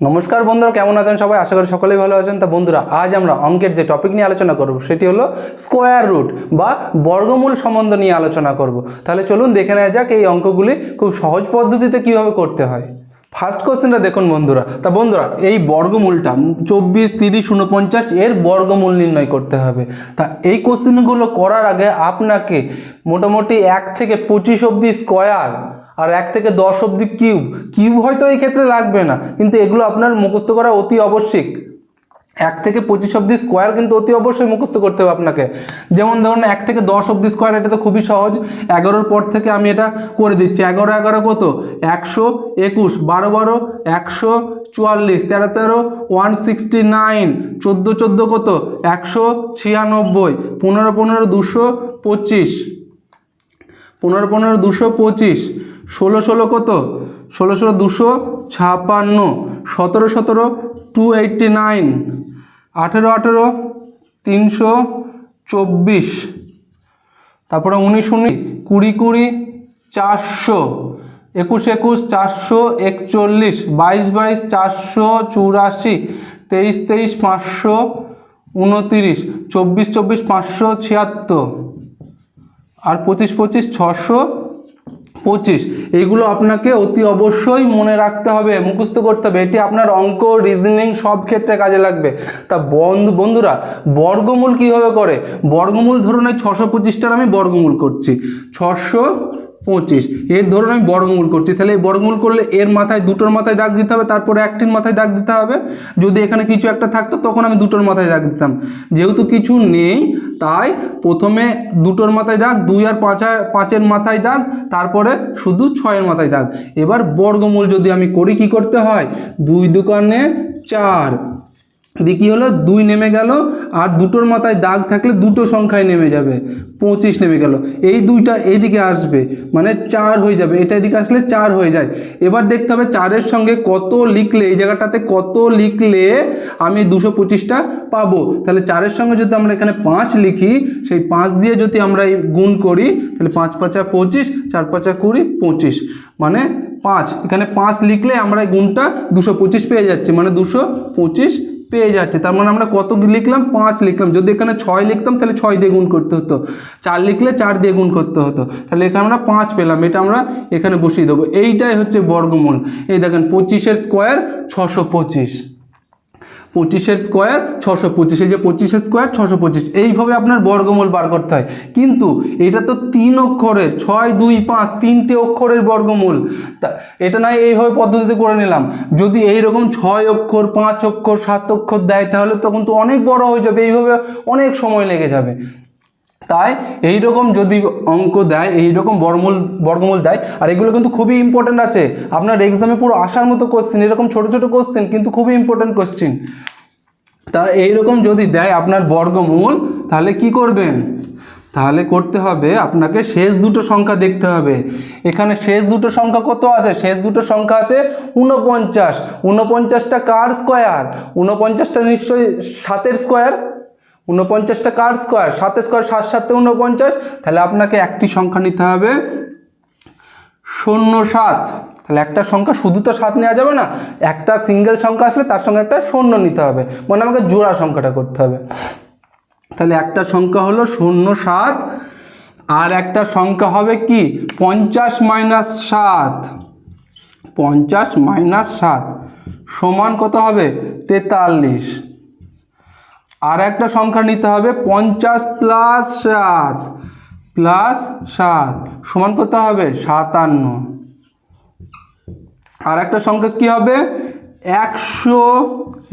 নমস্কার বন্ধুরা, কেমন আছেন সবাই? আশা করি সকলেই ভালো আছেন। তা বন্ধুরা, আজ আমরা অঙ্কের যে টপিক নিয়ে আলোচনা করব, সেটি হলো স্কোয়ার রুট বা বর্গমূল সম্বন্ধ নিয়ে আলোচনা করব। তাহলে চলুন দেখে নেওয়া যাক এই অঙ্কগুলি খুব সহজ পদ্ধতিতে কীভাবে করতে হয়। ফার্স্ট কোশ্চেনটা দেখুন বন্ধুরা। তা বন্ধুরা, এই বর্গমূলটা চব্বিশ, তিরিশ উনপঞ্চাশ এর বর্গমূল নির্ণয় করতে হবে। তা এই কোশ্চেনগুলো করার আগে আপনাকে মোটামুটি এক থেকে পঁচিশ অবধি স্কোয়ার আর এক থেকে দশ অবধি কিউব। কিউব হয়তো এই ক্ষেত্রে লাগবে না, কিন্তু এগুলো আপনার মুখস্থ করা অতি আবশ্যিক। এক থেকে পঁচিশ অব্দি স্কোয়ার কিন্তু অতি অবশ্যই মুখস্থ করতে হবে আপনাকে। যেমন ধরুন, এক থেকে দশ অব্দি স্কোয়ার, এটা তো খুবই সহজ। এগারোর পর থেকে আমি এটা করে দিচ্ছি। এগারো এগারো কত? একশো একুশ, বারো বারো, একশো চুয়াল্লিশ, তেরো তেরো, ওয়ান সিক্সটি নাইন, চোদ্দ চোদ্দ কত? একশো ছিয়ানব্বই, পনেরো পনেরো, দুশো পঁচিশ, পনেরো পনেরো, দুশো পঁচিশ। ষোলো ষোলো কত? ষোলো ষোলো দুশো ছাপান্ন। সতেরো সতেরো টু এইটটি নাইন। আঠেরো আঠেরো তিনশো চব্বিশ। তারপরে উনিশ উনিশ, কুড়ি কুড়ি চারশো। একুশ একুশ চারশো একচল্লিশ। বাইশ বাইশ চারশো চুরাশি। তেইশ তেইশ পাঁচশো উনতিরিশ। চব্বিশ চব্বিশ পাঁচশো ছিয়াত্তর। আর পঁচিশ পঁচিশ ছশো পঁচিশ। এগুলো আপনাকে অতি অবশ্যই মনে রাখতে হবে, মুখস্থ করতে হবে। এটি আপনার অঙ্ক রিজনিং সব ক্ষেত্রে কাজে লাগবে। তা বন্ধু, বন্ধুরা, বর্গমূল কীভাবে করে? বর্গমূল ধরুন এই ছশো পঁচিশটার আমি বর্গমূল করছি। ছশো পঁচিশ। এর ধরুন আমি বর্গমূল করছি, তাহলে এই বর্গমূল করলে এর মাথায় দুটোর মাথায় দাগ দিতে হবে, তারপরে একটির মাথায় দাগ দিতে হবে। যদি এখানে কিছু একটা থাকতো, তখন আমি দুটোর মাথায় দাগ দিতাম। যেহেতু কিছু নেই, তাই প্রথমে দুটোর মাথায় দাগ, দুই আর পাঁচ পাঁচের মাথায় দাগ, তারপরে শুধু ছয়ের মাথায় দাগ। এবার বর্গমূল যদি আমি করি, কি করতে হয়? দুই দোকানে চার। দিয়ে কী হলো? দুই নেমে গেল, আর দুটোর মাথায় দাগ থাকলে দুটো সংখ্যায় নেমে যাবে, পঁচিশ নেমে গেল। এই দুইটা এইদিকে আসবে মানে চার হয়ে যাবে। এটা এদিকে আসলে চার হয়ে যায়। এবার দেখতে হবে চারের সঙ্গে কত লিখলে, এই জায়গাটাতে কত লিখলে আমি দুশো পঁচিশটা পাবো। তাহলে চারের সঙ্গে যদি আমরা এখানে পাঁচ লিখি, সেই পাঁচ দিয়ে যদি আমরা এই গুণ করি, তাহলে পাঁচ পাঁচা পঁচিশ, চার পাঁচা কুড়ি, পঁচিশ। মানে পাঁচ। এখানে পাঁচ লিখলে আমরা গুণটা দুশো পঁচিশ পেয়ে যাচ্ছি। মানে দুশো পঁচিশ পেয়ে যাচ্ছে। তার মানে আমরা কত লিখলাম? পাঁচ লিখলাম। যদি এখানে ছয় লিখতাম, তাহলে ছয় দিয়ে গুণ করতে হতো। চার লিখলে চার দিয়ে গুণ করতে হতো। তাহলে এখানে আমরা পাঁচ পেলাম। এটা আমরা এখানে বসিয়ে দেবো। এইটাই হচ্ছে বর্গমূল। এই দেখেন, পঁচিশের স্কোয়ার ছশো পঁচিশ। পঁচিশের স্কোয়ার ছশো পঁচিশ, এই যে পঁচিশের স্কোয়ার ছশো পঁচিশ, এইভাবে আপনার বর্গমূল বার করতে হয়। কিন্তু এটা তো তিন অক্ষরের, ছয়, দুই, পাঁচ, তিনটে অক্ষরের বর্গমূল। এটা নয় এইভাবে পদ্ধতিতে করে নিলাম। যদি এইরকম ছয় অক্ষর, পাঁচ অক্ষর, সাত অক্ষর দেয়, তাহলে তখন তো অনেক বড় হয়ে যাবে, এইভাবে অনেক সময় লেগে যাবে। তাই এই রকম যদি অঙ্ক দেয় এই রকম বর্গমূল বর্গমূল দেয়, আর এগুলো কিন্তু খুবই ইম্পর্ট্যান্ট আছে। আপনার এক্সামে পুরো আসার মতো কোশ্চেন এরকম ছোট ছোট কোশ্চেন কিন্তু খুবই ইম্পর্ট্যান্ট কোশ্চেন তা এইরকম যদি দেয় আপনার বর্গমূল, তাহলে কি করবেন? তাহলে করতে হবে আপনাকে শেষ দুটো সংখ্যা দেখতে হবে। এখানে শেষ দুটো সংখ্যা কত আছে? শেষ দুটো সংখ্যা আছে উনপঞ্চাশ উনপঞ্চাশটা কার স্কোয়ার উনপঞ্চাশটা নিশ্চয়ই সাতের স্কোয়ার উনপঞ্চাশটা কার স্কোয়ার সাতের স্কোয়ার সাত, সাতে উনপঞ্চাশ তাহলে আপনাকে একটি সংখ্যা নিতে হবে। শূন্য, সাত। তাহলে একটা সংখ্যা, শুধু তো সাত নেওয়া যাবে না, একটা সিঙ্গেল সংখ্যা আসলে তার সঙ্গে একটা শূন্য নিতে হবে। মানে আমাকে জোড়া সংখ্যাটা করতে হবে। তাহলে একটা সংখ্যা হলো শূন্য, সাত। আর একটা সংখ্যা হবে কি? পঞ্চাশ মাইনাস সাত। পঞ্চাশ মাইনাস সাত। সমান কত হবে? তেতাল্লিশ। আর একটা সংখ্যা নিতে হবে পঞ্চাশ প্লাস সাত প্লাস সাত, সমান কত হবে সাতান্ন। আর একটা সংখ্যা কি হবে? একশো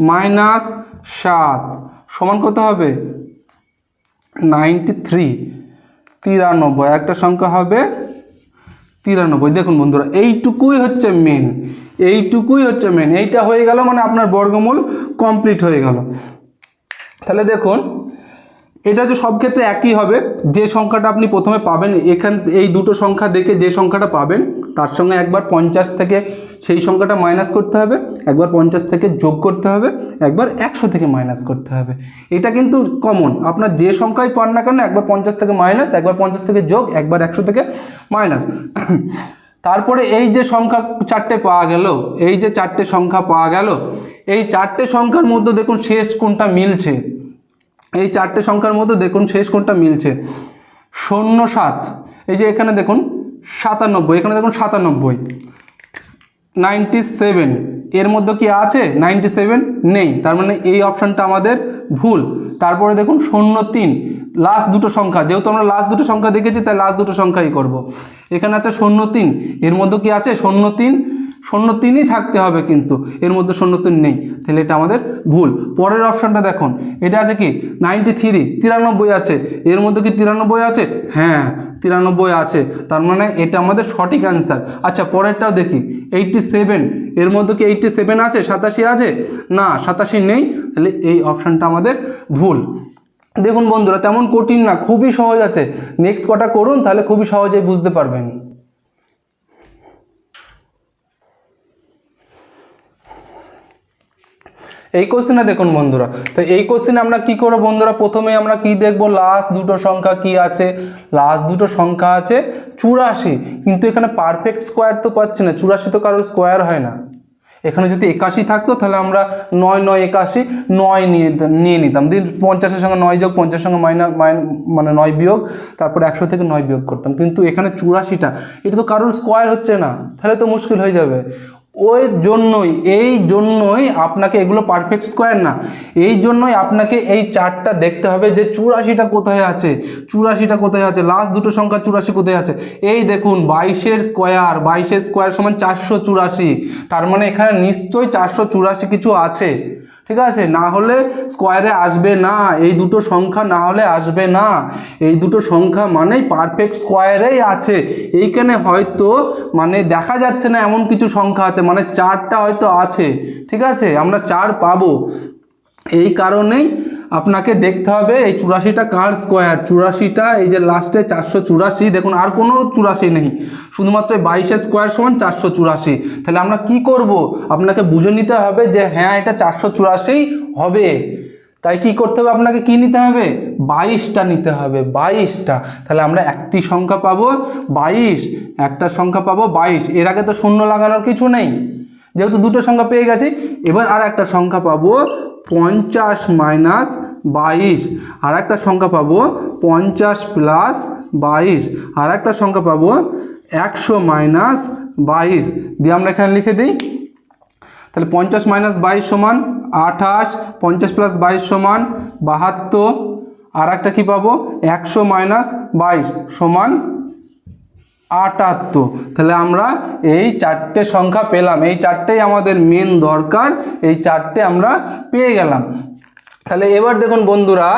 মাইনাস সাত, সমান কত হবে নাইনটি থ্রি তিরানব্বই একটা সংখ্যা হবে তিরানব্বই। দেখুন বন্ধুরা, এইটুকুই হচ্ছে মেন এইটুকুই হচ্ছে মেন এইটা হয়ে গেল মানে আপনার বর্গমূল কমপ্লিট হয়ে গেল। তাহলে দেখুন, এটা যে সব ক্ষেত্রে একই হবে, যে সংখ্যাটা আপনি প্রথমে পাবেন, এখান, এই দুটো সংখ্যা দেখে যে সংখ্যাটা পাবেন, তার সঙ্গে একবার পঞ্চাশ থেকে সেই সংখ্যাটা মাইনাস করতে হবে, একবার পঞ্চাশ থেকে যোগ করতে হবে, একবার একশো থেকে মাইনাস করতে হবে। এটা কিন্তু কমন আপনার যে সংখ্যাই পান না কেন, একবার পঞ্চাশ থেকে মাইনাস একবার পঞ্চাশ থেকে যোগ, একবার একশো থেকে মাইনাস তারপরে এই যে সংখ্যা চারটে পাওয়া গেল, এই যে চারটে সংখ্যা পাওয়া গেল, এই চারটে সংখ্যার মধ্যে দেখুন শেষ কোনটা মিলছে। এই চারটে সংখ্যার মধ্যে দেখুন শেষ কোনটা মিলছে। শূন্য সাত, এই যে এখানে দেখুন সাতানব্বই, এখানে দেখুন সাতানব্বই। নাইনটি সেভেন, এর মধ্যে কি আছে? নাইনটি সেভেন নেই, তার মানে এই অপশানটা আমাদের ভুল। তারপরে দেখুন শূন্য তিন। লাস্ট দুটো সংখ্যা, যেহেতু আমরা লাস্ট দুটো সংখ্যা দেখেছি, তাই লাস্ট দুটো সংখ্যাই করব। এখানে আছে শূন্য তিন। এর মধ্যে কি আছে? শূন্য তিন শূন্য তিনই থাকতে হবে কিন্তু, এর মধ্যে শূন্য তিন নেই। তাহলে এটা আমাদের ভুল। পরের অপশানটা দেখুন, এটা আছে কি? নাইনটি থ্রি তিরানব্বই আছে। এর মধ্যে কি তিরানব্বই আছে? হ্যাঁ তিরানব্বই আছে। তার মানে এটা আমাদের সঠিক অ্যান্সার আচ্ছা পরেরটাও দেখি। এইটটি সেভেন এর মধ্যে কি এইটটি সেভেন আছে? সাতাশি আছে? না, সাতাশি নেই। তাহলে এই অপশানটা আমাদের ভুল। দেখুন বন্ধুরা, তেমন কঠিন না, খুবই সহজ আছে। নেক্সট কটা করুন, তাহলে খুবই সহজেই বুঝতে পারবেন। এই কোশ্চেনে দেখুন বন্ধুরা। তো এই কোশ্চেনে আমরা কি করব বন্ধুরা? প্রথমে আমরা কি দেখব? লাস্ট দুটো সংখ্যা কি আছে? লাস্ট দুটো সংখ্যা আছে চুরাশি। কিন্তু এখানে পারফেক্ট স্কোয়ার তো পাচ্ছি না। চুরাশি তো কারোর স্কোয়ার হয় না। এখানে যদি একাশি থাকতো, তাহলে আমরা নয় নয়, একাশি, নয় নিয়ে নিয়ে নিতাম। দিন পঞ্চাশের সঙ্গে নয় যোগ, পঞ্চাশের সঙ্গে মাইনা মানে নয় বিয়োগ, তারপর একশো থেকে নয় বিয়োগ করতাম। কিন্তু এখানে চুরাশিটা, এটা তো কারোর স্কোয়ার হচ্ছে না। তাহলে তো মুশকিল হয়ে যাবে। ওই জন্যই, এই জন্যই আপনাকে এগুলো পারফেক্ট স্কোয়ার না। এই জন্যই আপনাকে এই চারটা দেখতে হবে যে চুরাশিটা কোথায় আছে, চুরাশিটা কোথায় আছে লাস্ট দুটো সংখ্যা চুরাশি কোথায় আছে। এই দেখুন, বাইশের স্কোয়ার বাইশের স্কোয়ার সমান চারশো চুরাশি। তার মানে এখানে নিশ্চয়ই চারশো চুরাশি কিছু আছে। ঠিক আছে? না হলে স্কোয়ারে আসবে না। এই দুটো সংখ্যা না হলে আসবে না। এই দুটো সংখ্যা মানেই পারফেক্ট স্কোয়ারেই আছে। এইখানে হয়তো মানে দেখা যাচ্ছে না এমন কিছু সংখ্যা আছে। মানে চারটা হয়তো আছে। ঠিক আছে? আমরা চার পাবো। এই কারণেই আপনাকে দেখতে হবে এই চুরাশিটা কার স্কোয়ার চুরাশিটা, এই যে লাস্টে চারশো চুরাশি, দেখুন আর কোনো চুরাশি নেই। শুধুমাত্র বাইশের স্কোয়ার সমান চারশো চুরাশি। তাহলে আমরা কি করব? আপনাকে বুঝে নিতে হবে যে হ্যাঁ এটা চারশো চুরাশি হবে। তাই কি করতে হবে? আপনাকে কি নিতে হবে? বাইশটা নিতে হবে, বাইশটা। তাহলে আমরা একটি সংখ্যা পাবো বাইশ, একটা সংখ্যা পাবো বাইশ। এর আগে তো শূন্য লাগানোর কিছু নেই। যেহেতু দুটো সংখ্যা পেয়ে গেছি, এবার আর একটা সংখ্যা পাবো পঞ্চাশ মাইনাস বাইশ। আর একটা সংখ্যা পাবো পঞ্চাশ প্লাস বাইশ। আর একটা সংখ্যা পাবো একশো মাইনাস বাইশ। দিয়ে আমরা এখানে লিখে দিই। তাহলে পঞ্চাশ মাইনাস বাইশ সমান আঠাশ, পঞ্চাশ প্লাস বাইশ সমান বাহাত্তর। আর একটা কী পাবো? একশো মাইনাস বাইশ সমান আটাত্তর। তাহলে আমরা এই চারটে সংখ্যা পেলাম। এই চারটেই আমাদের মেন দরকার। এই চারটে আমরা পেয়ে গেলাম। তাহলে এবার দেখুন বন্ধুরা,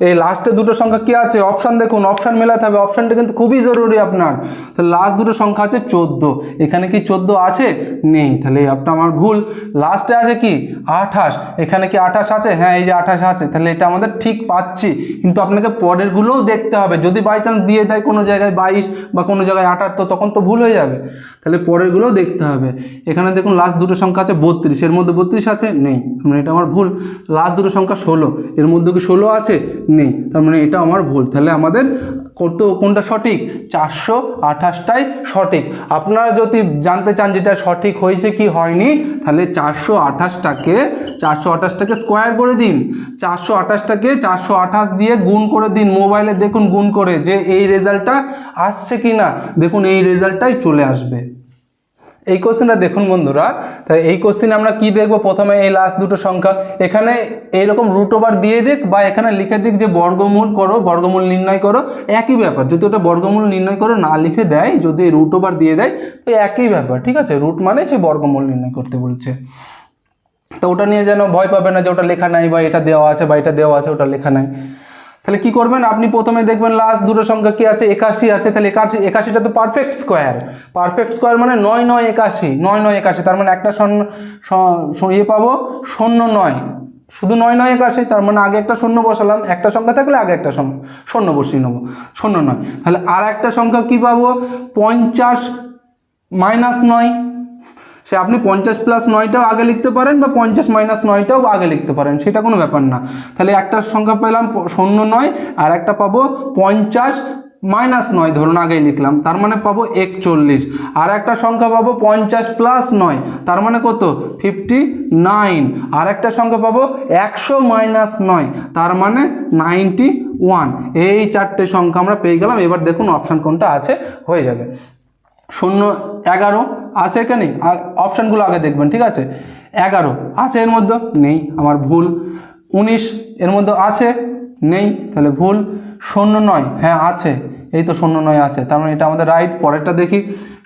এই লাস্টে দুটো সংখ্যা কি আছে? অপশান দেখুন অপশান মেলাতে হবে। অপশানটা কিন্তু খুবই জরুরি আপনার। তাহলে লাস্ট দুটো সংখ্যা আছে চোদ্দ। এখানে কি চোদ্দ আছে? নেই। তাহলে আপনার আমার ভুল। লাস্টে আছে কি? আঠাশ। এখানে কি আঠাশ আছে? হ্যাঁ এই যে আঠাশ আছে। তাহলে এটা আমাদের ঠিক পাচ্ছি। কিন্তু আপনাকে পরেরগুলোও দেখতে হবে। যদি বাই চান্স দিয়ে দেয় কোনো জায়গায় বাইশ বা কোনো জায়গায় আঠাশ, তো তখন তো ভুল হয়ে যাবে। তাহলে পরেরগুলোও দেখতে হবে। এখানে দেখুন লাস্ট দুটো সংখ্যা আছে বত্রিশ। এর মধ্যে বত্রিশ আছে? নেই। মানে এটা আমার ভুল। লাস্ট দুটো সংখ্যা ষোলো এর মধ্যে কি ষোলো আছে? নেই। তার মানে এটা আমার ভুল। তাহলে আমাদের করতে কোনটা সঠিক? চারশো আঠাশটাই সঠিক। আপনারা যদি জানতে চান যেটা সঠিক হয়েছে কি হয়নি, তাহলে চারশো আঠাশটাকে চারশো আঠাশটাকে স্কোয়ার করে দিন। চারশো আঠাশটাকে চারশো আঠাশ দিয়ে গুণ করে দিন। মোবাইলে দেখুন গুণ করে যে এই রেজাল্টটা আসছে কি না দেখুন এই রেজাল্টটাই চলে আসবে। এই কোশ্চেনটা দেখুন বন্ধুরা। তাই এই কোশ্চেনে আমরা কি দেখব? প্রথমে এই লাস্ট দুটো সংখ্যা। এখানে এইরকম রুট ওভার দিয়ে দিক বা এখানে লিখে দিক যে বর্গমূল করো, বর্গমূল নির্ণয় করো, একই ব্যাপার। যদি ওটা বর্গমূল নির্ণয় করো, না লিখে দেয়, যদি রুট ওভার দিয়ে দেয়, তো একই ব্যাপার, ঠিক আছে? রুট মানে সে বর্গমূল নির্ণয় করতে বলছে। তো ওটা নিয়ে যেন ভয় পাবে না যে ওটা লেখা নাই বা এটা দেওয়া আছে বা এটা দেওয়া আছে, ওটা লেখা নাই। তাহলে কি করবেন? আপনি প্রথমে দেখবেন লাস্ট দুটো সংখ্যা কি আছে? একাশি আছে। তাহলে একাশি, একাশিটা তো পারফেক্ট স্কোয়ার পারফেক্ট স্কোয়ার মানে নয় নয়, একাশি। নয় নয়, একাশি। তার মানে একটা শূন্য ইয়ে পাবো, শূন্য, নয়। শুধু নয় নয়, একাশি, তার মানে আগে একটা শূন্য বসালাম। একটা সংখ্যা থাকলে আগে একটা শূন্য বসিয়ে নেব। শূন্য, নয়। তাহলে আর একটা সংখ্যা কি পাবো? পঞ্চাশ মাইনাস নয়। সে আপনি পঞ্চাশ প্লাস নয়টাও আগে লিখতে পারেন বা পঞ্চাশ মাইনাস নয়টাও আগে লিখতে পারেন, সেটা কোনো ব্যাপার না। তাহলে একটা সংখ্যা পেলাম শূন্য নয়, আর একটা পাবো পঞ্চাশ মাইনাস নয়, ধরুন আগেই লিখলাম, তার মানে পাবো একচল্লিশ। আর একটা সংখ্যা পাবো পঞ্চাশ প্লাস নয়, তার মানে কত? ফিফটি নাইন আর একটা সংখ্যা পাবো একশো মাইনাস নয়, তার মানে নাইনটি ওয়ান এই চারটে সংখ্যা আমরা পেয়ে গেলাম, এবার দেখুন অপশান কোনটা আছে, হয়ে যাবে। শূন্য, এগারো আছে এখানে? অপশানগুলো আগে দেখবেন, ঠিক আছে? এগারো আছে এর মধ্যে? নেই, আমার ভুল। উনিশ এর মধ্যে আছে? নেই, তাহলে ভুল। শূন্য নয় হ্যাঁ আছে। এই তো শূন্য নয় আছে, তার মানে এটা আমাদের রাইট পরেরটা দেখি।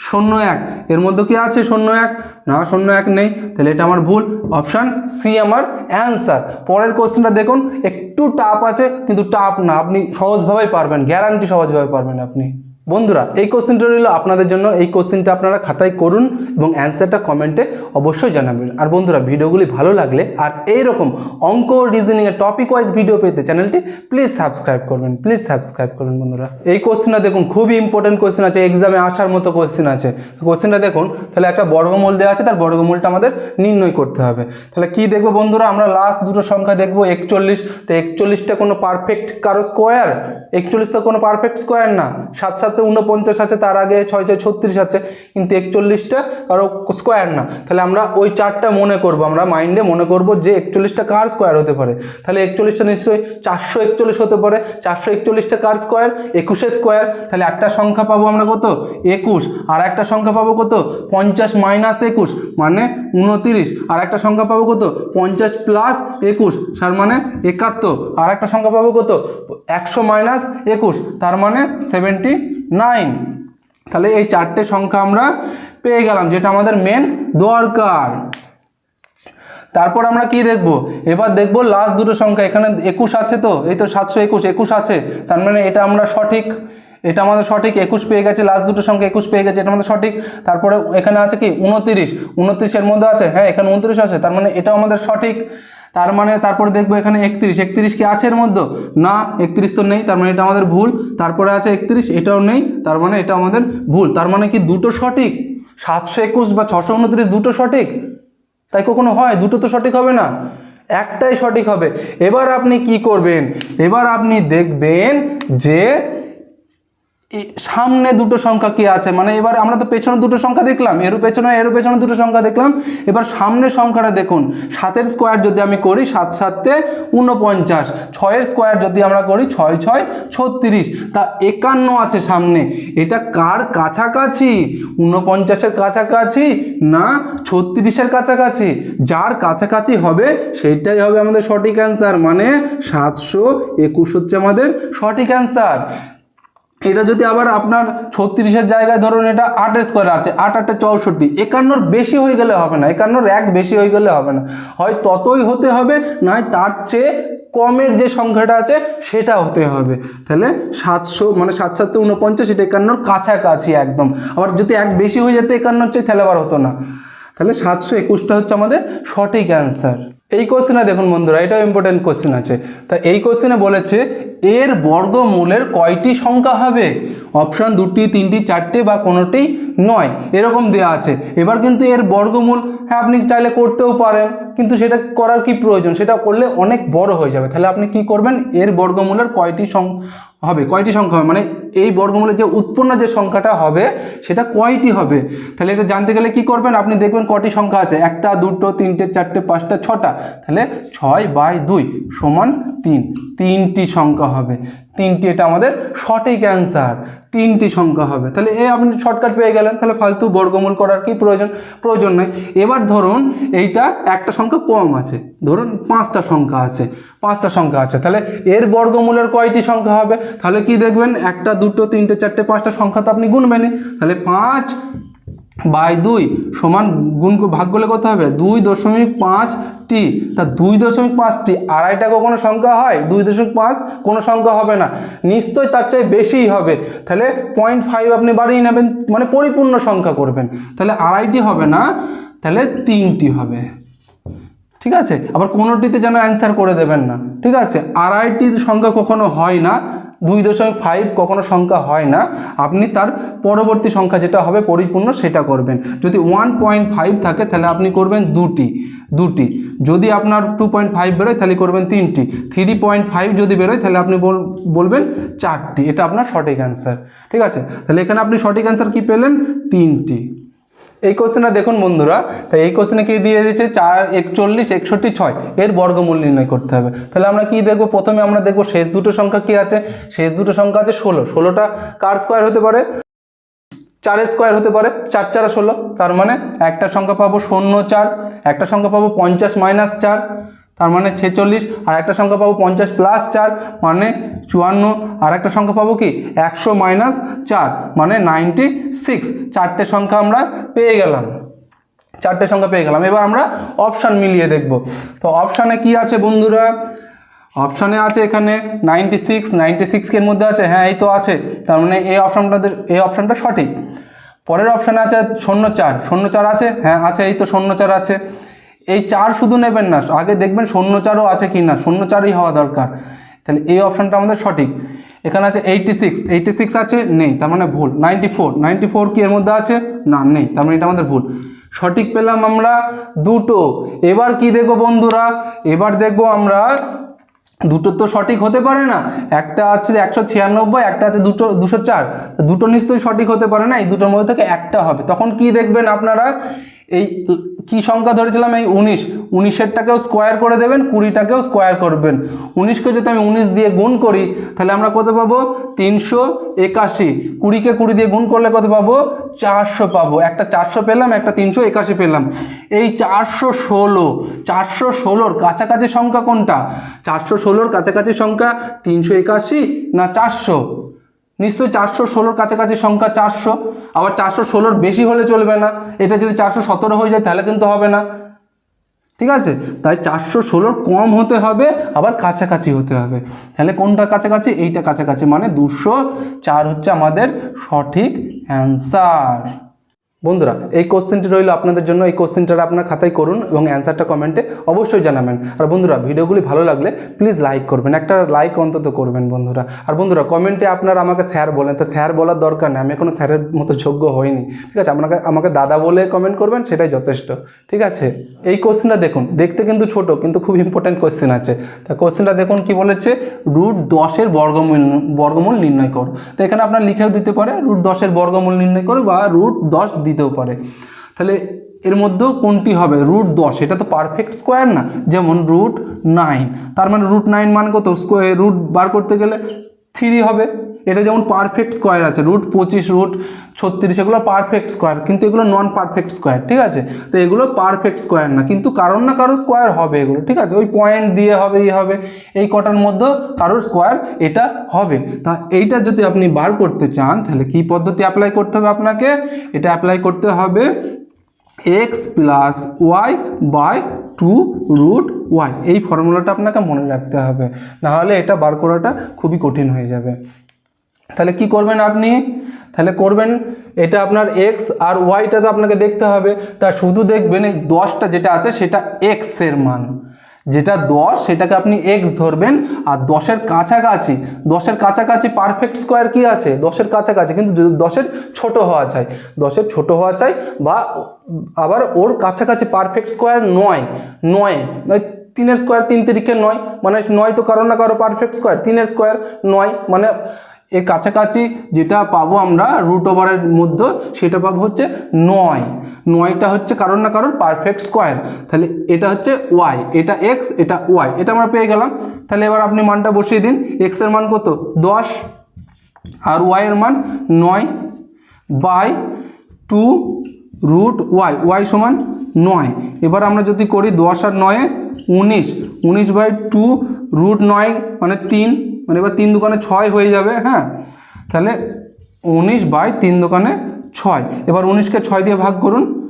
শূন্য এক, এর মধ্যে কি আছে? শূন্য এক? না, শূন্য এক নেই, তাহলে এটা আমার ভুল। অপশান সি আমার অ্যান্সার পরের কোশ্চেনটা দেখুন, একটু টাফ আছে, কিন্তু টাফ না, আপনি সহজভাবেই পারবেন গ্যারান্টি সহজভাবে পারবেন আপনি। বন্ধুরা, এই কোশ্চেনটা রইল আপনাদের জন্য। এই কোশ্চেনটা আপনারা খাতায় করুন এবং অ্যান্সারটা কমেন্টে অবশ্যই জানাবেন। আর বন্ধুরা, ভিডিওগুলি ভালো লাগলে আর এই রকম অঙ্ক রিজনিংয়ের টপিক ওয়াইজ ভিডিও পেতে চ্যানেলটি প্লিজ সাবস্ক্রাইব করবেন। প্লিজ সাবস্ক্রাইব করবেন বন্ধুরা। এই কোশ্চেনটা দেখুন, খুবই ইম্পর্টেন্ট কোশ্চেন আছে। এক্সামে আসার মতো কোশ্চেন আছে। কোশ্চেনটা দেখুন, তাহলে একটা বর্গমূল দেওয়া আছে, তার বর্গমূলটা আমাদের নির্ণয় করতে হবে। তাহলে কি দেখব বন্ধুরা, আমরা লাস্ট দুটো সংখ্যা দেখব, একচল্লিশ। তো একচল্লিশটা কোনো পারফেক্ট কারও স্কোয়ার একচল্লিশ তো কোনো পারফেক্ট স্কোয়ার না। সাত সাথে উনপঞ্চাশ আছে, তার আগে ছয় ছয় ছত্রিশ আছে, কিন্তু একচল্লিশটা কারও স্কোয়ার না। তাহলে আমরা ওই চারটা মনে করব, আমরা মাইন্ডে মনে করব যে একচল্লিশটা কার স্কোয়ার হতে পারে। তাহলে একচল্লিশটা নিশ্চয়ই চারশো একচল্লিশ হতে পারে। চারশো একচল্লিশটা কার স্কোয়ার একুশে স্কোয়ার তাহলে একটা সংখ্যা পাবো আমরা কত? একুশ। আর একটা সংখ্যা পাবো কত? পঞ্চাশ মাইনাস একুশ মানে উনতিরিশ আর একটা সংখ্যা পাবো কত? পঞ্চাশ প্লাস একুশ, তার মানে একাত্তর। আর একটা সংখ্যা পাবো কত? একশো মাইনাস একুশ, তার মানে সেভেন্টি নাইন। তাহলে এই চারটে সংখ্যা আমরা পেয়ে গেলাম, যেটা আমাদের মেন দরকার। তারপর আমরা কি দেখব? এবার দেখব লাস্ট দুটো সংখ্যা, এখানে একুশ আছে তো? এই তো সাতশো একুশ একুশ আছে। তার মানে এটা আমরা সঠিক। এটা আমাদের সঠিক, একুশ পেয়ে গেছে লাস্ট দুটো সংখ্যা একুশ পেয়ে গেছে, এটা আমাদের সঠিক। তারপরে এখানে আছে কি? উনতিরিশ। উনত্রিশের মধ্যে আছে? হ্যাঁ এখানে উনত্রিশ আছে। তার মানে এটাও আমাদের সঠিক। তার মানে তারপরে দেখব এখানে একত্রিশ। একত্রিশ কি আছে এর মধ্যে? না, একত্রিশ তো নেই, তার মানে এটা আমাদের ভুল। তারপরে আছে একত্রিশ, এটাও নেই, তার মানে এটা আমাদের ভুল। তার মানে কি দুটো সঠিক? সাতশো একুশ বা ছশো উনত্রিশ দুটো সঠিক? তাই কখনো হয়? দুটো তো সঠিক হবে না। একটাই সঠিক হবে। এবার আপনি কি করবেন? এবার আপনি দেখবেন যে সামনে দুটো সংখ্যা কি আছে? মানে এবার আমরা তো পেছনে দুটো সংখ্যা দেখলাম, এরও পেছনে এরও পেছনে দুটো সংখ্যা দেখলাম। এবার সামনের সংখ্যাটা দেখুন, সাতের স্কোয়ার যদি আমি করি সাত সাতে উনপঞ্চাশ ছয়ের স্কোয়ার যদি আমরা করি ছয় ছয় ছত্রিশ, তা একান্ন আছে সামনে। এটা কার কাছাকাছি? উনপঞ্চাশের কাছাকাছি না ছত্রিশের কাছাকাছি? যার কাছাকাছি হবে, সেইটাই হবে আমাদের সঠিক অ্যান্সার মানে সাতশো একুশ হচ্ছে আমাদের সঠিক অ্যান্সার এটা যদি আবার আপনার ছত্রিশের জায়গায় ধরুন এটা আটের স্কোয়ার আছে, আট আটটা চৌষট্টি, একান্নর বেশি হয়ে গেলে হবে না, একান্নর এক বেশি হয়ে গেলে হবে না। হয় ততই হতে হবে, নয় তার চেয়ে কমের যে সংখ্যাটা আছে, সেটা হতে হবে। তাহলে সাতশো মানে সাত সাততে উনপঞ্চাশ এটা একান্নর কাছাকাছি একদম। আবার যদি এক বেশি হয়ে যেত, একান্নর চেয়ে তাহলে আবার হতো না। তাহলে সাতশো একুশটা হচ্ছে আমাদের সঠিক অ্যান্সার এই কোশ্চেনে দেখুন বন্ধুরা, এটাও ইম্পর্টেন্ট কোশ্চেন আছে। তা এই কোশ্চেনে বলেছে, এর বর্গমূলের কয়টি সংখ্যা হবে? অপশান দুটি, তিনটি, চারটে বা কোনোটি নয়। এরকম দেওয়া আছে। এবার কিন্তু এর বর্গমূল হ্যাঁ আপনি চাইলে করতেও পারেন। কিন্তু সেটা করার কি প্রয়োজন? সেটা করলে অনেক বড় হয়ে যাবে। তাহলে আপনি কি করবেন? এর বর্গমূলের কয়টি সং, হবে, কয়টি সংখ্যা হবে? মানে এই বর্গমূলের যে উৎপন্ন যে সংখ্যাটা হবে, সেটা কয়টি হবে? তাহলে এটা জানতে গেলে কি করবেন? আপনি দেখবেন কয়টি সংখ্যা আছে? একটা, দুটো, তিনটে, চারটে, পাঁচটা, ছটা। তাহলে ছয় বাই দুই সমান তিন। তিনটি সংখ্যা হবে। তিনটি এটা আমাদের সঠিক অ্যান্সার তিনটি সংখ্যা হবে। তাহলে এ আপনি শর্টকাট পেয়ে গেলেন, তাহলে ফালতু বর্গমূল করার কি প্রয়োজন? প্রয়োজন নেই। এবার ধরুন এইটা একটা সংখ্যা কম আছে। ধরুন পাঁচটা সংখ্যা আছে, পাঁচটা সংখ্যা আছে। তাহলে এর বর্গমূলের কয়টি সংখ্যা হবে? তাহলে কি দেখবেন, একটা, দুটো, তিনটে, চারটে, পাঁচটা সংখ্যা তো আপনি গুনবেনই। তাহলে পাঁচ বাই দুই সমান গুণ ভাগ করলে কত হবে? দুই দশমিক পাঁচটি তা দুই দশমিক পাঁচটি আড়াইটা কোনো সংখ্যা হয়? দুই দশমিক পাঁচ কোনো সংখ্যা হবে না। নিশ্চয়ই তার চেয়ে বেশিই হবে। তাহলে পয়েন্ট ফাইভ আপনি বাড়িয়ে নেবেন মানে পরিপূর্ণ সংখ্যা করবেন। তাহলে আড়াইটি হবে না, তাহলে তিনটি হবে। ঠিক আছে? আবার কোনোটিতে যেন অ্যান্সার করে দেবেন না। ঠিক আছে? আড়াইটির সংখ্যা কখনো হয় না। দুই দশমিক ফাইভ কখনো সংখ্যা হয় না। আপনি তার পরবর্তী সংখ্যা যেটা হবে পরিপূর্ণ সেটা করবেন। যদি ওয়ান পয়েন্ট ফাইভ থাকে তাহলে আপনি করবেন দুটি। দুটি। যদি আপনার টু পয়েন্ট ফাইভ বেরোয় তাহলে করবেন তিনটি। থ্রি পয়েন্ট ফাইভ যদি বেরোয় তাহলে আপনি বল- বলবেন চারটি। এটা আপনার সঠিক অ্যান্সার ঠিক আছে? তাহলে এখানে আপনি সঠিক অ্যান্সার কি পেলেন? তিনটি। এই কোশ্চেনটা দেখুন বন্ধুরা। তাই এই কোশ্চেনে কি দিয়ে দিয়েছে? চার, একচল্লিশ, একষট্টি, ছয়। এর বর্গমূল নির্ণয় করতে হবে। তাহলে আমরা কি দেখব? প্রথমে আমরা দেখব শেষ দুটো সংখ্যা কি আছে? শেষ দুটো সংখ্যা আছে ষোলো। ষোলোটা কার স্কোয়ার হতে পারে? চারের স্কোয়ার হতে পারে। চার চারা ষোলো। তার মানে একটা সংখ্যা পাবো শূন্য চার। একটা সংখ্যা পাবো পঞ্চাশ মাইনাস চার। তার মানে ছেচল্লিশ, আর একটা সংখ্যা পাবো পঞ্চাশ প্লাস চার মানে চুয়ান্ন, আর একটা সংখ্যা পাবো কি একশো মাইনাস চার মানে নাইনটি সিক্স চারটে সংখ্যা আমরা পেয়ে গেলাম। চারটে সংখ্যা পেয়ে গেলাম। এবার আমরা অপশান মিলিয়ে দেখব। তো অপশানে কি আছে বন্ধুরা? অপশানে আছে এখানে নাইনটি সিক্স নাইনটি সিক্সের মধ্যে আছে হ্যাঁ এই তো আছে। তার মানে এই অপশানটা এই অপশানটা সঠিক। পরের অপশানে আছে শূন্য চার শূন্য চার আছে? হ্যাঁ আছে, এই তো শূন্য চার আছে। এই চার শুধু নেবেন না, আগে দেখবেন শূন্য চারও আছে কি না শূন্য চারই হওয়া দরকার। তাহলে এই অপশানটা আমাদের সঠিক। এখানে আছে এইটটি সিক্স এইটটি সিক্স আছে, নেই, তার মানে ভুল। নাইনটি ফোর নাইনটি ফোর কি এর মধ্যে আছে? না, নেই, তার মানে এটা আমাদের ভুল। সঠিক পেলাম আমরা দুটো। এবার কি দেখব বন্ধুরা? এবার দেখব আমরা দুটো তো সঠিক হতে পারে না। একটা আছে একশো ছিয়ানব্বই, একটা আছে দুটো, দুশো চার। দুটো নিশ্চয়ই সঠিক হতে পারে না, এই দুটোর মধ্যে থেকে একটা হবে। তখন কি দেখবেন আপনারা? এই কি সংখ্যা ধরেছিলাম? এই উনিশ। উনিশেরটাকেও স্কোয়ার করে দেবেন, কুড়িটাকেও স্কোয়ার করবেন। উনিশকে যদি আমি উনিশ দিয়ে গুণ করি, তাহলে আমরা কত পাবো? তিনশো একাশি। কুড়িকে কুড়ি দিয়ে গুণ করলে কত পাবো? চারশো পাবো। একটা চারশো পেলাম, একটা তিনশো একাশি পেলাম। এই চারশো ষোলো। চারশো ষোলোর কাছাকাছি সংখ্যা কোনটা? চারশো ষোলোর কাছাকাছি সংখ্যা তিনশো একাশি না চারশো? নিশ্চয়ই চারশো ষোলোর কাছাকাছি সংখ্যা চারশো, আবার চারশো ষোলোর বেশি হলে চলবে না। এটা যদি চারশো সতেরো হয়ে যায়, তাহলে কিন্তু হবে না। ঠিক আছে? তাই চারশো ষোলোর কম হতে হবে, আবার কাছাকাছি হতে হবে। তাহলে কোনটা কাছাকাছি? এইটা কাছাকাছি। মানে দুশো চার হচ্ছে আমাদের সঠিক অ্যান্সার। বন্ধুরা, এই কোশ্চেনটি রইল আপনাদের জন্য। এই কোশ্চেনটা আপনার খাতায় করুন এবং অ্যান্সারটা কমেন্টে অবশ্যই জানাবেন। আর বন্ধুরা, ভিডিওগুলি ভালো লাগলে প্লিজ লাইক করবেন। একটা লাইক অন্তত করবেন বন্ধুরা। আর বন্ধুরা, কমেন্টে আপনারা আমাকে স্যার বলেন। তো স্যার বলার দরকার নেই। আমি এখনও স্যারের মতো যোগ্য হইনি। ঠিক আছে? আপনাকে আমাকে দাদা বলে কমেন্ট করবেন, সেটাই যথেষ্ট। ঠিক আছে? এই কোশ্চেনটা দেখুন। দেখতে কিন্তু ছোট, কিন্তু খুব ইম্পর্ট্যান্ট কোশ্চেন আছে। তা কোশ্চেনটা দেখুন কি বলেছে? রুট দশের বর্গমূল বর্গমূল নির্ণয় করো। তো এখানে আপনার লিখেও দিতে পারে, রুট দশের বর্গমূল নির্ণয় করো বা রুট দশ দিতেও পারে। তাহলে এর মধ্যেও কোনটি হবে? রুট দশ। এটা তো পারফেক্ট স্কোয়ার না। যেমন রুট নাইন তার মানে রুট নাইন মানে কত? স্কোয়ার রুট বার করতে গেলে থ্রি হবে। এটা যেমন পারফেক্ট স্কোয়ার আছে রুট পঁচিশ রুট ছত্রিশ, এগুলো পারফেক্ট স্কোয়ার কিন্তু এগুলো নন পারফেক্ট স্কোয়ার ঠিক আছে? তো এগুলো পারফেক্ট স্কোয়ার না, কিন্তু কারোর না কারও স্কোয়ার হবে এগুলো, ঠিক আছে? ওই পয়েন্ট দিয়ে হবে, ই হবে, এই কটার মধ্যেও কারোর স্কোয়ার এটা হবে। তা এইটা যদি আপনি বার করতে চান, তাহলে কি পদ্ধতি অ্যাপ্লাই করতে হবে আপনাকে? এটা অ্যাপ্লাই করতে হবে x plus y by two root y এই ফর্মুলাটা আপনাকে মনে রাখতে হবে। নাহলে এটা বার করাটা খুবই কঠিন হয়ে যাবে। তাহলে কি করবেন আপনি? তাহলে করবেন, এটা আপনার এক্স আর ওয়াইটা তো আপনাকে দেখতে হবে। তা শুধু দেখবেন এই দশটা যেটা আছে সেটা এক্সের মান। যেটা দশ, সেটাকে আপনি এক্স ধরবেন, আর দশের কাছাকাছি দশের কাছাকাছি পারফেক্ট স্কোয়ার কি আছে? দশের কাছাকাছি, কিন্তু দশের ছোট হওয়া চাই, দশের ছোট হওয়া চাই, বা আবার ওর কাছাকাছি পারফেক্ট স্কোয়ার নয় নয় মানে তিনের স্কোয়ার তিন তিরিখে নয় মানে নয় তো কারও না কারও পারফেক্ট স্কোয়ার তিনের স্কোয়ার নয় মানে এর কাছাকাছি যেটা পাবো আমরা রুট ওভারের মধ্যে, সেটা পাবো হচ্ছে নয়। নয়টা হচ্ছে কারোর না কারোর পারফেক্ট স্কোয়ার তাহলে এটা হচ্ছে ওয়াই এটা এক্স এটা ওয়াই এটা আমরা পেয়ে গেলাম। তাহলে এবার আপনি মানটা বসিয়ে দিন। এক্সের মান কত? দশ। আর ওয়াইয়ের মান নয় by two root y y সমান নয়। এবার আমরা যদি করি দশ আর নয়ে, উনিশ। উনিশ বাই টু রুট নয় মানে তিন। মানে এবার তিন দোকানে ছয় হয়ে যাবে হ্যাঁ? তাহলে উনিশ বাই তিন দোকানে ছয়। এবার উনিশকে ছয় দিয়ে ভাগ করুন।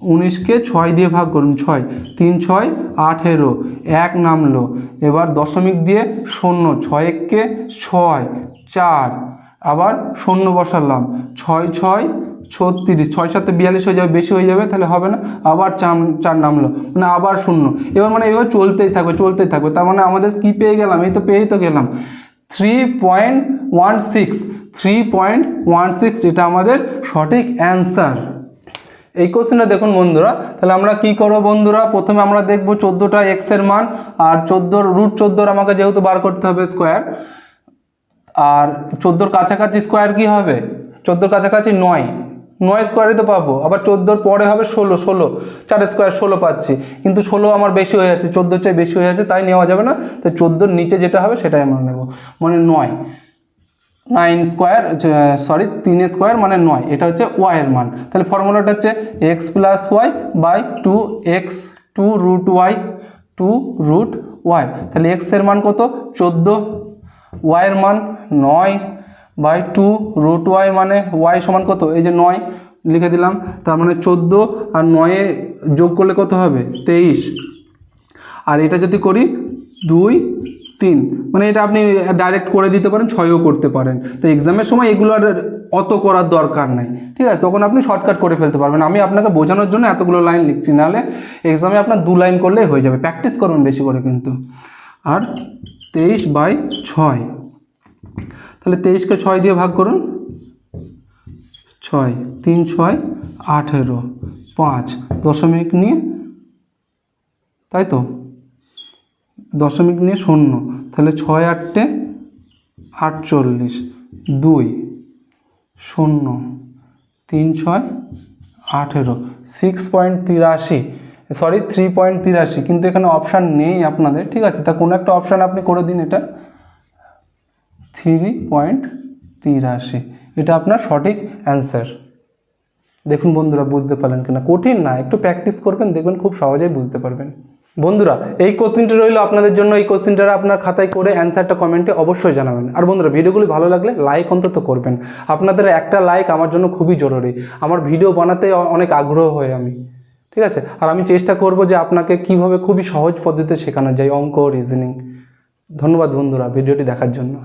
উনিশকে ছয় দিয়ে ভাগ করুন, ছয়। তিন, ছয়, আঠেরো। এক নামলো। এবার দশমিক দিয়ে শূন্য ছয় এককে ছয়, চার। আবার শূন্য বসালাম। ছয় ছয় ছত্রিশ, ছয় সাথে বিয়াল্লিশ হয়ে যাবে, বেশি হয়ে যাবে, তাহলে হবে না। আবার চার চার নামলো। মানে আবার শূন্য। এবার মানে এবার চলতেই থাকবে চলতেই থাকবে। তার মানে আমাদের কী পেয়ে গেলাম, এই তো পেয়েই তো গেলাম। Three point one six three point one six এটা আমাদের সঠিক অ্যান্সার এই কোশ্চেনটা দেখুন বন্ধুরা, তাহলে আমরা কি করব বন্ধুরা? প্রথমে আমরা দেখব চোদ্দোটা এক্সের মান, আর চোদ্দোর রুট চোদ্দোর আমাকে যেহেতু বার করতে হবে স্কোয়ার আর চোদ্দোর কাছাকাছি স্কোয়ার কি হবে? চোদ্দোর কাছাকাছি নয়। নয় স্কোয়ারই তো পাবো। আবার চোদ্দোর পরে হবে ষোলো ষোলো। চার স্কোয়ার ষোলো পাচ্ছি। কিন্তু ষোলো আমার বেশি হয়ে যাচ্ছে, চোদ্দোর চেয়ে বেশি হয়ে যাচ্ছে, তাই নেওয়া যাবে না। তো চোদ্দোর নিচে যেটা হবে, সেটাই আমরা নেব। মানে নয়। নাইন স্কোয়ার সরি তিন স্কোয়ার মানে নয়। এটা হচ্ছে ওয়াইয়ের মান। তাহলে ফর্মুলাটা হচ্ছে x plus y by two x two root y two root y তাহলে এক্সের মান কত? চোদ্দ। ওয়াইয়ের মান নয়। বাই টু রুট ওয়াই মানে ওয়াই সমান কত? এই যে নয় লিখে দিলাম। তার মানে চোদ্দ আর নয়ে যোগ করলে কত হবে? তেইশ। আর এটা যদি করি দুই, তিন মানে এটা আপনি ডাইরেক্ট করে দিতে পারেন, ছয়ও করতে পারেন। তো এক্সামের সময় এগুলো আর অত করার দরকার নাই। ঠিক আছে? তখন আপনি শর্টকাট করে ফেলতে পারবেন। আমি আপনাকে বোঝানোর জন্য এতগুলো লাইন লিখছি। নাহলে এক্সামে আপনার দু লাইন করলেই হয়ে যাবে। প্র্যাকটিস করবেন বেশি করে কিন্তু। আর তেইশ বাই ছয়। তাহলে তেইশকে ছয় দিয়ে ভাগ করুন। ছয়, তিন, ছয়, আঠেরো, পাঁচ, দশমিক নিয়ে, তাই তো? দশমিক নিয়ে শূন্য, তাহলে ছয় আটটে আটচল্লিশ, দুই, শূন্য, তিন, ছয়, আঠেরো সিক্স পয়েন্ট তিরাশি সরি থ্রি পয়েন্ট তিরাশি, কিন্তু এখানে অপশান নেই আপনাদের, ঠিক আছে? তা কোনো একটা অপশান আপনি করে দিন এটা। থ্রি পয়েন্ট তিরাশি এটা আপনার সঠিক অ্যান্সার দেখুন বন্ধুরা, বুঝতে পারলেন কিনা? কঠিন না, একটু প্র্যাকটিস করবেন, দেখবেন খুব সহজেই বুঝতে পারবেন। বন্ধুরা, এই কোশ্চেনটা রইল আপনাদের জন্য, এই কোশ্চেনটা আপনার খাতায় করে অ্যান্সারটা কমেন্টে অবশ্যই জানাবেন। আর বন্ধুরা, ভিডিওগুলি ভালো লাগলে লাইক অন্তত করবেন। আপনাদের একটা লাইক আমার জন্য খুবই জরুরি। আমার ভিডিও বানাতে অনেক আগ্রহ হয় আমি। ঠিক আছে? আর আমি চেষ্টা করব যে আপনাকে কীভাবে খুবই সহজ পদ্ধতিতে শেখানো যায়, অঙ্ক রিজনিং ধন্যবাদ বন্ধুরা, ভিডিওটি দেখার জন্য।